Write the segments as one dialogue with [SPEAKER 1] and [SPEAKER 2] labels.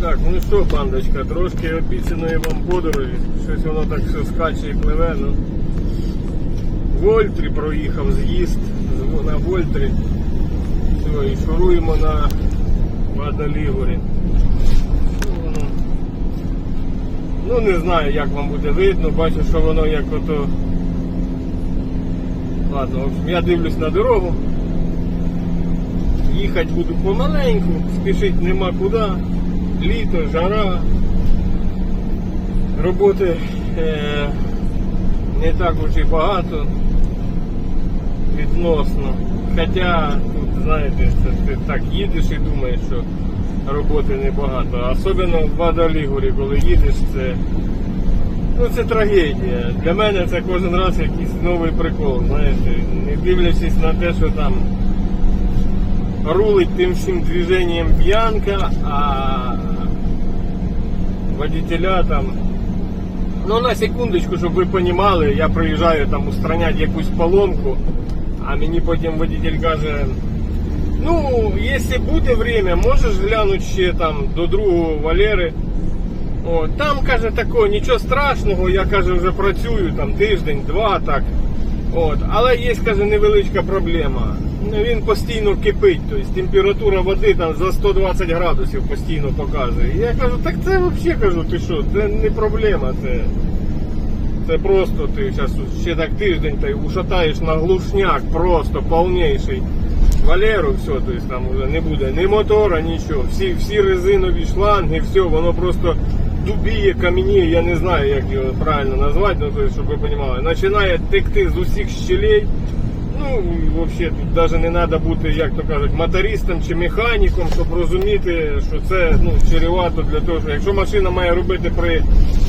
[SPEAKER 1] Так, ну що, бандочка, трошки обіцяної вам подорожі. Щось воно так все скаче і пливе. Ну. Вольтрі проїхав з'їзд на Вольтрі. Все, і шуруємо на Вадалігорі. Воно- Ну не знаю, як вам буде видно, бачу, що воно як ото. Ладно, в общем, я дивлюсь на дорогу. Їхати буду помаленьку, спішити нема куди. Літо, жара. Роботи е, не так уж і багато. Відносно. Хоча тут, знаєте, це ти так їдеш і думаєш, що роботи небагато. Особливо в Вадалігорі, коли їдеш, це, ну, це трагедія. Для мене це кожен раз якийсь новий прикол, знаєте, не дивлячись на те, що там рулить тим всім движенням п'янка, а водителя там. Ну на секундочку, щоб ви розуміли, я приїжджаю там устраняти якусь поломку, а мені потім водитель каже, ну, якщо буде время, можеш глянути ще там до другого Валери. О, там каже такого, нічого страшного, я каже, вже працюю там тиждень, два так. От, але є, каже, невеличка проблема. Він постійно кипить, тобто температура води там за 120 градусів постійно показує. Я кажу, так це взагалі кажу, ти що, це не проблема, це, це просто ти зараз ще так тиждень ти ушатаєш на глушняк, просто повніший. Валеру, все, тобто там вже не буде ні мотора, нічого. Всі, всі резинові шланги, все, воно просто дубіє, каменіє, я не знаю, як його правильно назвати, ну, тобто, щоб ви розуміли. Починає текти з усіх щелей. Ну, взагалі, тут навіть не треба бути, як то кажуть, мотористом чи механіком, щоб розуміти, що це ну, чревато для того, що якщо машина має робити при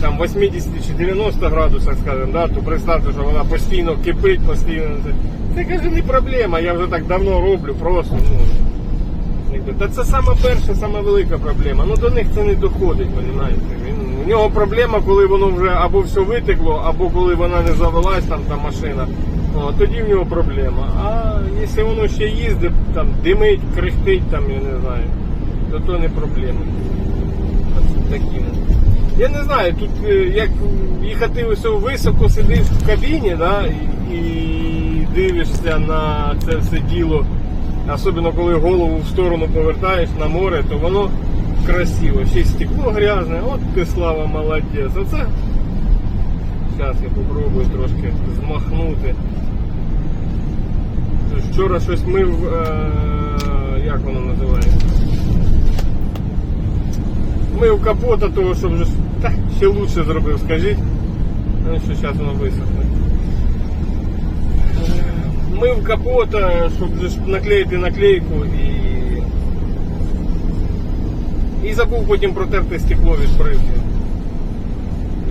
[SPEAKER 1] там, 80 чи 90 градусах, скажімо, да, то представте, що вона постійно кипить, постійно. Це каже, не проблема, я вже так давно роблю, просто. ну, Та це сама перша, сама велика проблема. Ну до них це не доходить, розумієте. У нього проблема, коли воно вже або все витекло, або коли вона не завелась, там та машина. О, тоді в нього проблема. А якщо воно ще їздить, там димить, крихтить, там, я не знаю, то то не проблема. Такі. Я не знаю, тут е, як їхати ось високо сидиш в кабіні, да, і, і дивишся на це все діло, особливо коли голову в сторону повертаєш на море, то воно красиво. Ще стекло грязне, от ти слава молодець. Оце Зараз я попробую трошки змахнути. Вчора щось мив, е, як воно називається? Мив капота того, щоб вже та, ще лучше зробив, скажіть. Ну що зараз воно висохне. Е, Мив капота, щоб вже ж наклеїти наклейку і. І забув потім протерти стекло від призму.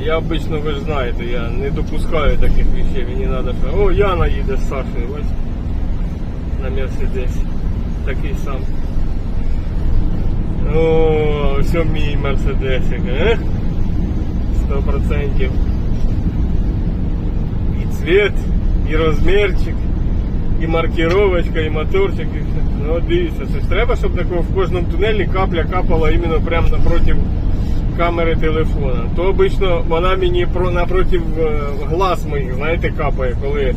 [SPEAKER 1] Я обично, ви ж знаєте, я не допускаю таких вещей. Мені треба, що о, Яна їде з Сашею, ось на Мерседесі. Такий сам. О, все мій Мерседесик, е? Сто процентів. І цвет, і розмірчик, І маркировочка, і моторчик, і все. Ну дивіться, це ж треба, щоб в кожному тунелі капля капала іменно прямо напротив камери телефона. То обично вона мені про напротив е, глаз моїх, знаєте, капає, коли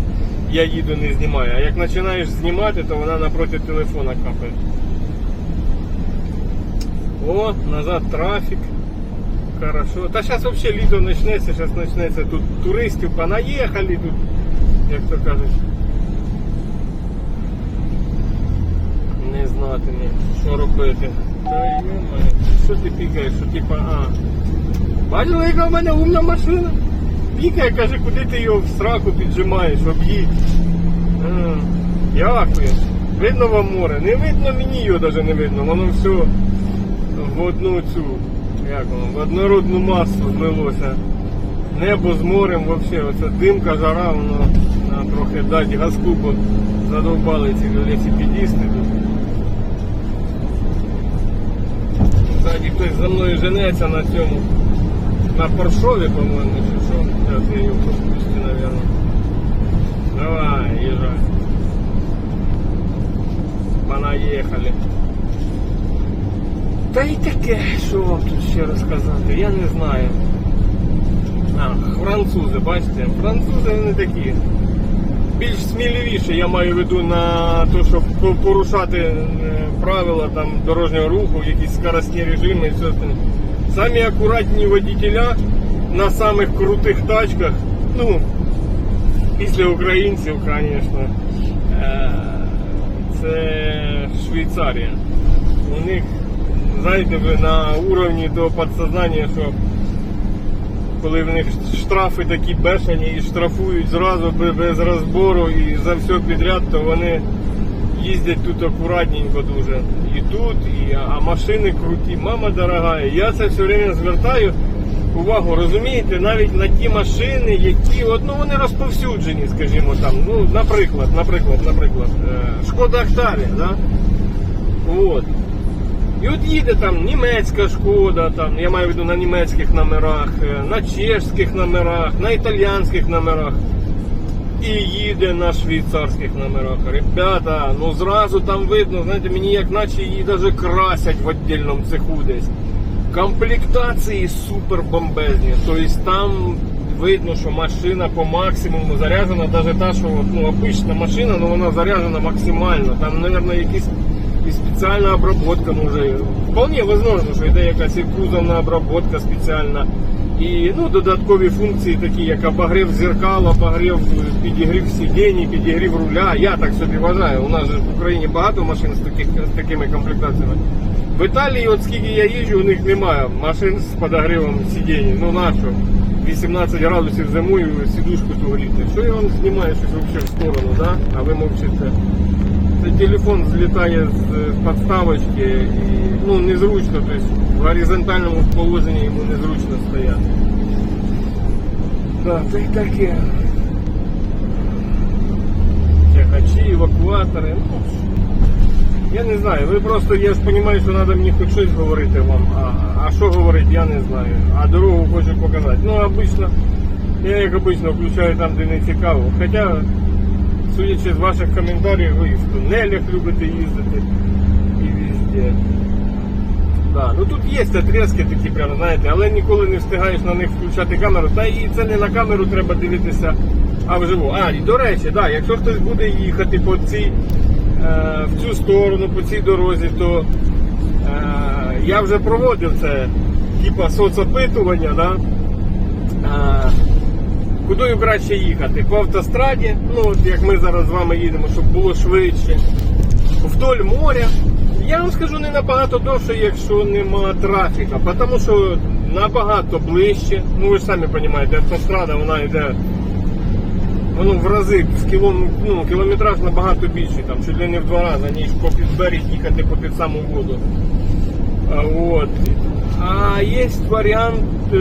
[SPEAKER 1] я їду не знімаю. А як починаєш знімати, то вона напротив телефона капає. О, назад трафік. Хорошо. Та зараз взагалі літо почнеться, зараз почнеться тут туристів понаїхали тут, як то кажуть. Не знати що робити. Та йомає, що ти пікаєш, що типа, а. Бачила, яка в мене умна машина? Пікає, каже, куди ти його в сраку піджимаєш, об'їдь. А, Дякую. Видно вам море? Не видно мені його навіть не видно, воно все в одну цю, як воно, в однородну масу злилося. Небо з морем взагалі, оце димка, жара, воно трохи дати газку, бо задовбали ці велосипедисти тут. Хтось за мною женеться на цьому. На Поршові, по-моєму, чи що. Зараз я його пропустю, наверное. Давай, езжай. Понаехали. Та й таке, що вам тут ще розказати, я не знаю. А, французи, бачите, французи вони такі. Більш сміливіше я маю в виду на те, щоб порушати е, правила там, дорожнього руху, якісь скоростні режими і все остальне. Самі акуратні водителя на самих крутих тачках, ну, після українців, звісно, е, це Швейцарія. У них, знаєте, вже на уровні до підсознання, що коли в них штрафи такі бешені і штрафують зразу без розбору і за все підряд, то вони їздять тут акуратненько дуже. І тут, і, а машини круті, мама дорога. Я це все время звертаю увагу, розумієте, навіть на ті машини, які ну, вони розповсюджені, скажімо там. Ну, наприклад, наприклад, наприклад, е, Шкода Октавія, да? От. І от їде там німецька шкода, там, я маю в виду на німецьких номерах, е, на чешських номерах, на італійських номерах. І їде на швейцарських номерах. Ребята, ну зразу там видно, знаєте, мені як наче її навіть красять в віддільному цеху десь. Комплектації супер бомбезні. Тобто там видно, що машина по максимуму заряджена, навіть та, що ну, обична машина, але вона заряджена максимально. Там, мабуть, якісь і спеціальна обработка може. Вполне возможно, що йде якась і обработка спеціальна. І ну, додаткові функції, такі як обогрів зеркал, обогрів підігрів сидінь, підігрів руля. Я так собі вважаю. У нас же в Україні багато машин з, таких, з такими комплектаціями. В Італії, от скільки я їжджу, у них немає машин з подогрівом сидінь. Ну нащо? 18 градусів зимою сідушку ту. Що я вам знімаю щось взагалі в сторону, да? а ви мовчите. Це телефон злітає з з підставочки і ну, незручно, тобто в горизонтальному положенні йому незручно стояти. Так, це й таке. Тягачі, евакуатори. Ну, я не знаю, ви просто, я ж розумію, що треба мені хоч щось говорити вам, а, а що говорити, я не знаю. А дорогу хочу показати. Ну, обично, я як обично включаю там, де не цікаво. Хоча судячи з ваших коментарів, ви і в тунелях любите їздити і везде. Да, ну тут є отрезки такі, прямо, знаєте, але ніколи не встигаєш на них включати камеру. Та і це не на камеру треба дивитися, а вживу. А, і до речі, да, якщо хтось буде їхати по цій, е, в цю сторону, по цій дорозі, то е, я вже проводив це, типа соцопитування, да? Е, Кудою краще їхати? По автостраді, ну як ми зараз з вами їдемо, щоб було швидше. Вдоль моря. Я вам скажу не набагато довше, якщо нема трафіка, тому що набагато ближче. Ну ви ж самі розумієте, автострада вона йде воно в рази в кілом, ну, кілометраж набагато більший, там чуть не в два рази, ніж по підберіг їхати по під саму воду. А, От. А є варіант е,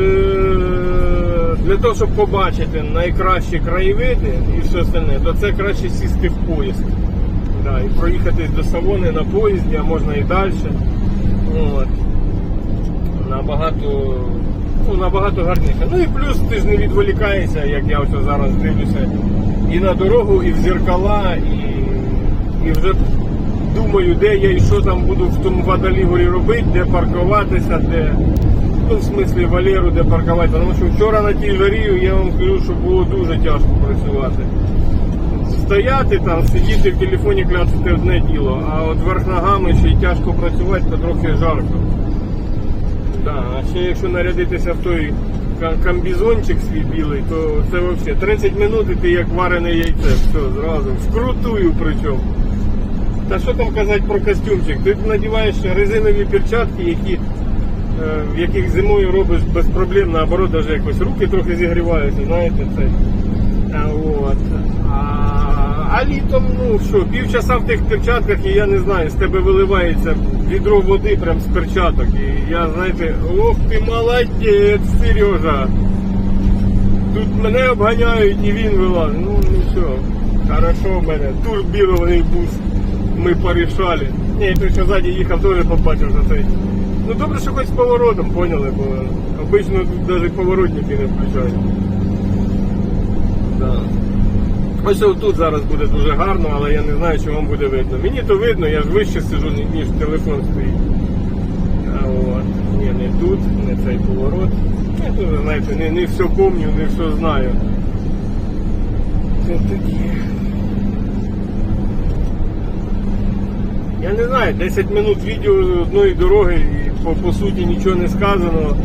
[SPEAKER 1] для того, щоб побачити найкращі краєвиди і все остальне, то це краще сісти в поїзд. Да, і проїхати до Савони на поїзді, а можна і далі. От. Набагато, ну, набагато гарніше. Ну і плюс ти ж не відволікаєшся, як я ось зараз дивлюся, і на дорогу, і в зеркала, і, і вже думаю, де я і що там буду в тому водолігорі робити, де паркуватися, де. В смислі Валеру, де паркувати. Тому що вчора на тій жарі я вам кажу, що було дуже тяжко працювати. Стояти там, сидіти в телефоні, кляцати одне діло, а от верх ногами ще й тяжко працювати, то трохи жарко. Да, а ще якщо нарядитися в той комбізончик свій білий, то це взагалі 30 минут і ти як варене яйце, все, зразу, вкрутую причому. Та що там казати про костюмчик? Ти надіваєш резинові перчатки, які, в яких зимою робиш без проблем, наоборот, навіть якось руки трохи зігріваються, знаєте, це. А, от. А, а літом, ну що, півчаса в тих перчатках, і я не знаю, з тебе виливається відро води прям з перчаток. І я, знаєте, ох ти молодець, Сережа. Тут мене обганяють і він вилазить. Ну, ну все, хорошо в мене. Турбірований бус. Ми порішали. Ні, той, що ззаді їхав, теж побачив за цей. Ну добре, що хоч з поворотом, поняли, бо обично тут навіть поворотники не включають. Да. Ось тут зараз буде дуже гарно, але я не знаю, чи вам буде видно. Мені то видно, я ж вище сижу, ніж телефон стоїть. А не тут, не цей поворот. Я теж, знаєте, не, не все помню, не все знаю. Це такі. Я не знаю, 10 минут відео з одної дороги по, по суті нічого не сказано.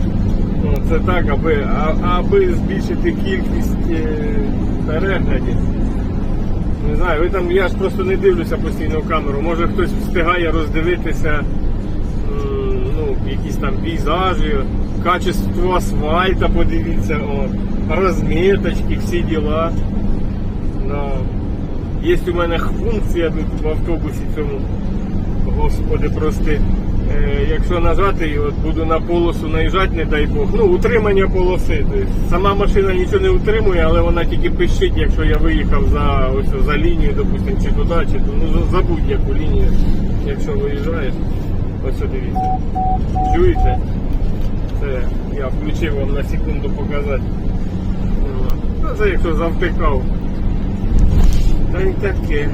[SPEAKER 1] Ну, це так, аби, аби збільшити кількість е, переглядів. Не знаю, ви там, я ж просто не дивлюся постійно в камеру. Може хтось встигає роздивитися ну, якісь там пейзажі, качество асфальта, подивіться, о, розміточки, всі діла. Да. Є у мене функція тут в автобусі цьому. Господи, прости. Е, якщо нажати, от буду на полосу наїжджати, не дай Бог. Ну, утримання полоси. Сама машина нічого не утримує, але вона тільки пищить, якщо я виїхав за, ось, за лінію, допустимо, чи туди, чи туди. Ну, за будь-яку лінію, якщо виїжджаєш. Ось дивіться. Чуєте? Це я включив вам на секунду показати. Ну, це якщо завтикав. Та й таке.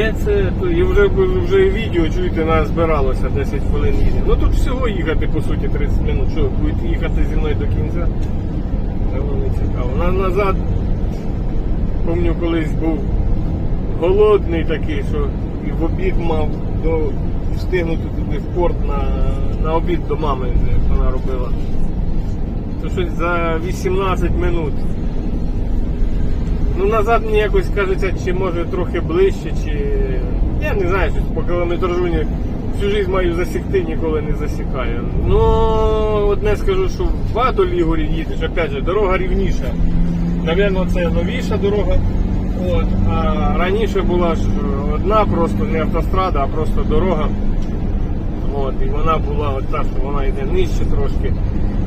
[SPEAKER 1] Де це? То І вже, вже відео, чуєте, нас збиралося 10 хвилин їде. Ну тут всього їхати, по суті, 30 минут. Що, будете їхати зі мною до кінця? Воно не цікаво. На, назад, пам'ятаю, колись був голодний такий, що і в обід мав до, встигнути туди в порт на, на обід до мами, як вона робила. То щось за 18 минут. Ну назад мені якось кажеться, чи може трохи ближче, чи. Я не знаю, щось по кілометражу всю життя маю засікти, ніколи не засікаю. Ну, одне скажу, що в Адолігорі їдеш, опять же, дорога рівніша. Навірно, це новіша дорога. От. А раніше була ж одна просто не автострада, а просто дорога. От, і вона була от та, що вона йде нижче трошки.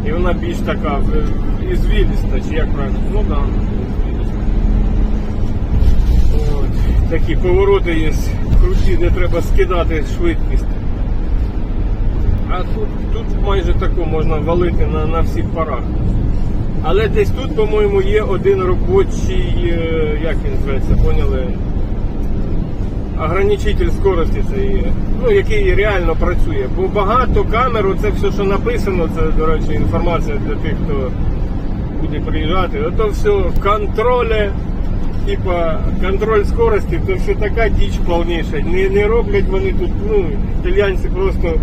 [SPEAKER 1] І вона більш така в- ізвіліста, чи як правильно? Ну да, ізвіліста. От, такі повороти є круті, де треба скидати швидкість. А тут, тут майже тако можна валити на, на всіх парах. Але десь тут, по-моєму, є один робочий, е, як він зветься, поняли? Ограничитель скорості це є, ну, який реально працює. Бо багато камер, це все, що написано, це, до речі, інформація для тих, хто буде приїжджати. Ото все контроле, типа контроль скорості, то все така діч повніша. Не, не роблять вони тут, ну, італійці просто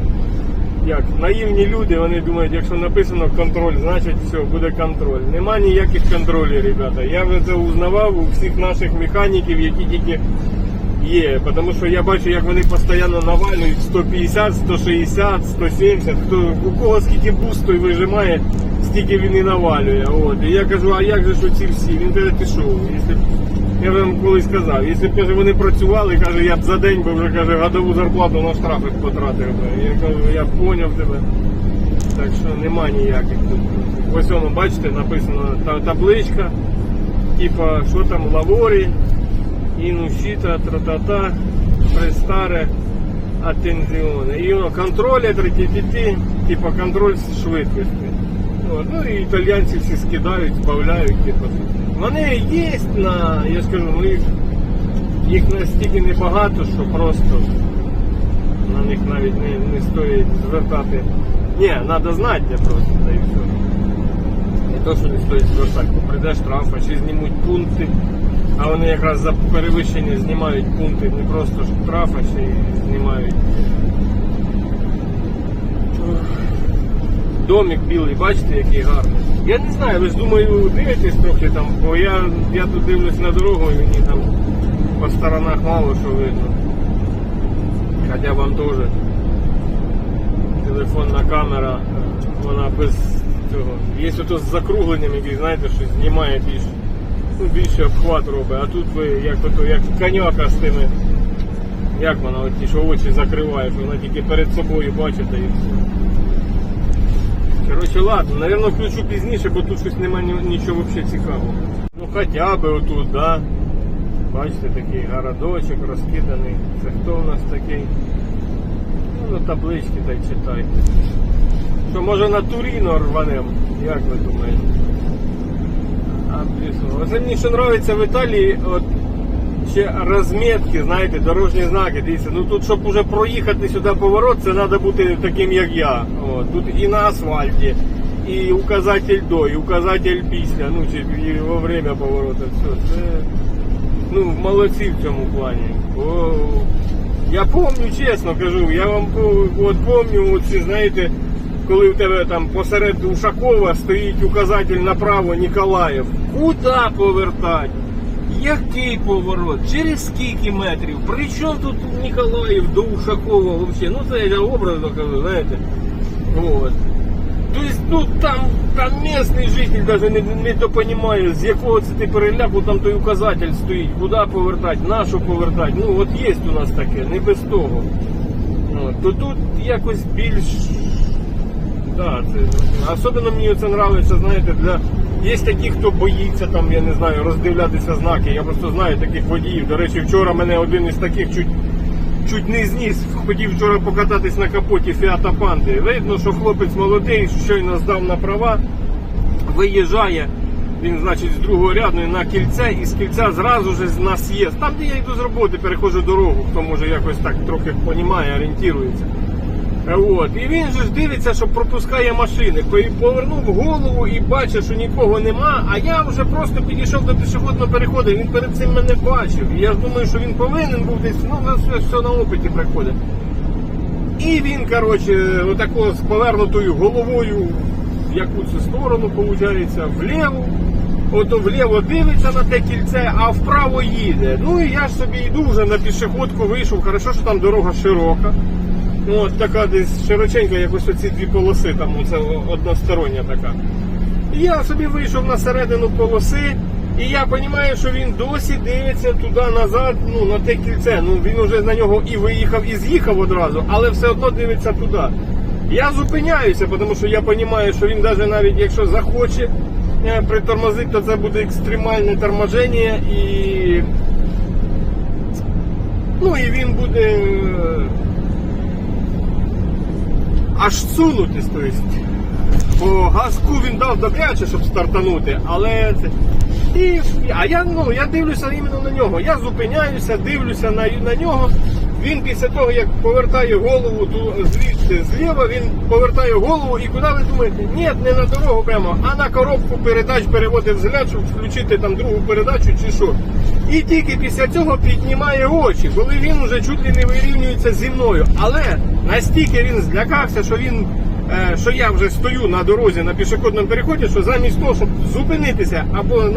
[SPEAKER 1] як наївні люди, вони думають, якщо написано контроль, значить все, буде контроль. Нема ніяких контролів, ребята. Я вже це узнавав у всіх наших механіків, які тільки є. Тому що я бачу, як вони постійно навалюють 150, 160, 170. Хто, у кого скільки буст той вижимає, стільки він і навалює. От. І я кажу, а як же ж оці всі? Він каже, ти що? Я вам колись сказав, якщо б каже, вони працювали, каже, я б за день би вже каже, годову зарплату на штрафи потратив би. Я кажу, я поняв тебе. Так що нема ніяких тут. Ось воно, бачите, написано та- табличка, типа, що там, лаворі, інусіта, тра-та-та, престаре, атензіоне. І воно контроль типа контроль швидкості. От. Ну і італьянці всі скидають, збавляють, типу. Вони є на, я скажу, ну їх, їх настільки небагато, що просто на них навіть не, не стоїть звертати. Ні, треба знати де просто, та і все. Не то, що не стоїть звертати, бо прийде штраф, а чи знімуть пункти. А вони якраз за перевищення знімають пункти, не просто штраф, а ще й знімають. Домик білий, бачите, який гарний. Я не знаю, ви ж думаю, дивитесь трохи там, бо я, я тут дивлюсь на дорогу і мені там по сторонах мало що видно. Хоча вам теж телефонна камера, вона без цього. Є ото з закругленням, який, знаєте, що знімає більш, ну, більше обхват робить, а тут ви як ото, як коняка з тими. Як вона, ті, що очі закриває, що вона тільки перед собою бачите і все. Коротше, ладно, наверное, включу пізніше, бо тут щось немає нічого взагалі цікавого. Ну хоча б отут, да. Бачите, такий городочок розкиданий. Це хто у нас такий? Ну, на таблички та й читайте. Що може на Туріно рванем? Як ви думаєте? А, Оце мені що подобається в Італії, от ще розмітки, знаєте, дорожні знаки. Дивіться, ну тут, щоб уже проїхати сюди поворот, це треба бути таким, як я. От, тут і на асфальті, і указатель до, і указатель після, ну чи і во время повороту. Все, це ну, молодці в цьому плані. Бо я пам'ятаю, чесно кажу, я вам от пам'ятаю, оці, знаєте, коли в тебе там посеред Ушакова стоїть указатель направо Ніколаїв. Куди повертати? Який поворот? Через скільки метрів? При чому тут Ніколаїв до Ушакова взагалі? Ну це я образно кажу, знаєте. Вот. То есть, ну там, там местный житель даже не, не допонімає, з якого це ти переляку там той указатель стоїть, куди повертати, на що повертати. Ну от є у нас таке, не без того. От, то тут якось більш. Да, це, особливо мені це нравиться, знаєте, для. Є такі, хто боїться там, я не знаю, роздивлятися знаки. Я просто знаю таких водіїв. До речі, вчора мене один із таких чуть чуть не зніс. Хотів вчора покататись на капоті Фіата Панти. Видно, що хлопець молодий, щойно здав на права, виїжджає. Він, значить, з другого ряду на кільце, і з кільця зразу ж на з'їзд. Там, де я йду з роботи, переходжу дорогу, хто може якось так трохи понімає, орієнтується. От. І він же ж дивиться, що пропускає машини. Повернув голову і бачить, що нікого нема, а я вже просто підійшов до пішохідного переходу, він перед цим мене бачив. І я ж думаю, що він повинен був десь, ну все, все на опиті приходить. І він, коротше, отако з повернутою головою, в яку це сторону, виходить, вліву. Ото вліво дивиться на те кільце, а вправо їде. Ну і я ж собі йду вже на пішохідку вийшов. Хорошо, що там дорога широка. Ну, от така десь широченька, якось оці дві полоси, там це одностороння така. І я собі вийшов на середину полоси, і я розумію, що він досі дивиться туди назад, ну, на те кільце. Ну він вже на нього і виїхав, і з'їхав одразу, але все одно дивиться туди. Я зупиняюся, тому що я розумію, що він навіть навіть якщо захоче е, притормозити, то це буде екстремальне торможення і. Ну і він буде е, аж сунутись, то есть. бо газку він дав добряче, щоб стартанути, але це. І, а я, ну, я дивлюся іменно на нього. Я зупиняюся, дивлюся на, на нього. Він після того, як повертає голову ту, звідси зліва, він повертає голову і куди ви думаєте? Ні, не на дорогу прямо, а на коробку передач переводить взгляд, щоб включити там другу передачу чи що. І тільки після цього піднімає очі, коли він вже чуть ли не вирівнюється зі мною. Але настільки він злякався, що він що я вже стою на дорозі на пішохідному переході, що замість того, щоб зупинитися або е,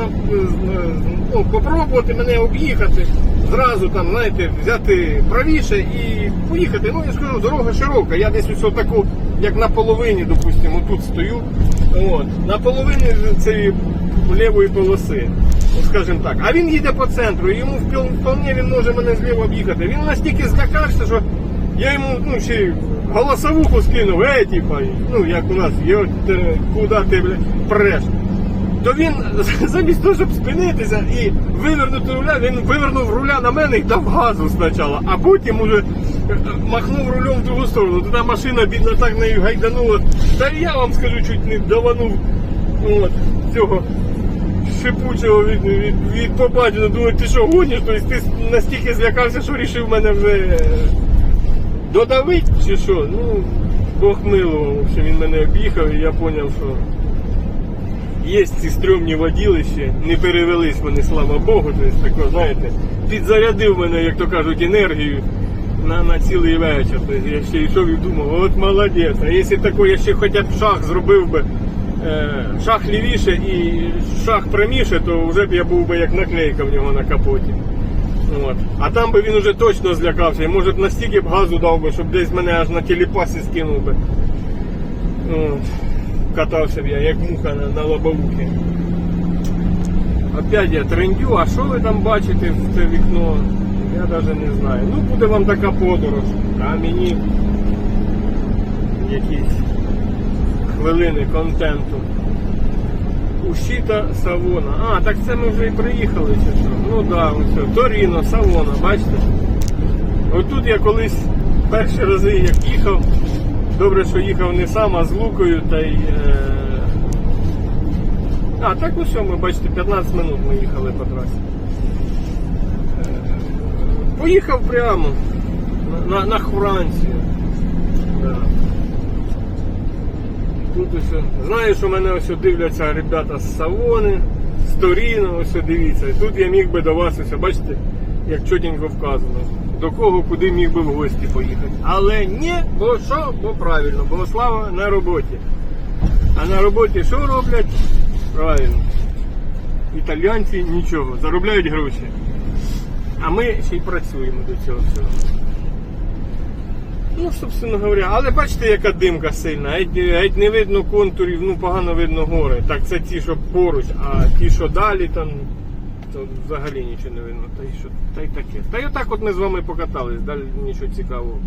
[SPEAKER 1] ну, попробувати мене об'їхати, зразу там, знаєте, взяти правіше і поїхати. Ну, я скажу, дорога широка. Я десь ось таку, як на половині, допустимо, тут стою. От, на половині цієї лівої полоси. Скажімо так. А він їде по центру, і йому вполне він може мене зліва об'їхати. Він настільки злякався, що я йому ну, ще голосовуху скинув, ей, типа, ну як у нас, ти, куди ти бля, преш. То він замість того, щоб спинитися і вивернути руля, він вивернув руля на мене і дав газу спочатку, а потім уже е, махнув рулем в другу сторону. Туди машина бідна так нею гайданула. Та я вам скажу, чуть не даванув от, цього шипучого від, від, від побачення. Думаю, ти що гониш? Тобто ти настільки злякався, що вирішив мене вже е, додавить чи що? Ну, Бог милував, в він мене об'їхав і я зрозумів, що є ці стрьомні воділища, не перевелись вони, слава Богу, тобто, тако, знаєте, підзарядив мене, як то кажуть, енергію на, на цілий вечір. Тобто я ще йшов і думав, от молодець. А якщо тако, я ще хоча б шаг зробив би, е, шаг лівіше і шаг пряміше, то вже б я був би як наклейка в нього на капоті. От. А там би він уже точно злякався. І може б настільки б газу дав би, щоб десь мене аж на телепасі скинув би. От. Катався б я, як муха на, на лобовухі. Опять я трендю, а що ви там бачите в це вікно? Я навіть не знаю. Ну буде вам така подорож, а мені якісь хвилини контенту. Ущіта Савона. А, так це ми вже і приїхали чи що? Ну да, ось. Торіно, Савона, бачите? Отут я колись перші рази як їхав. Добре, що їхав не сам, а з лукою та й. Е... А, так ось ми бачите, 15 минут ми їхали по трасі. Е, Поїхав прямо на, на, на Францію. Да. Тут ось, знаю, що мене ось дивляться ребята з Савони, з Торіно, ось дивіться. І тут я міг би до вас ось, бачите, як чотенько вказано. До кого, куди міг би в гості поїхати. Але ні, бо що? Бо правильно, бо слава на роботі. А на роботі що роблять? Правильно. Італійці нічого, заробляють гроші. А ми ще й працюємо до цього всього. Ну, собственно говоря, але бачите, яка димка сильна, геть, геть не видно контурів, ну погано видно гори. Так це ті, що поруч, а ті, що далі, там то взагалі нічого не видно. Та й що, та й таке. Та й отак от ми з вами покатались, далі нічого цікавого.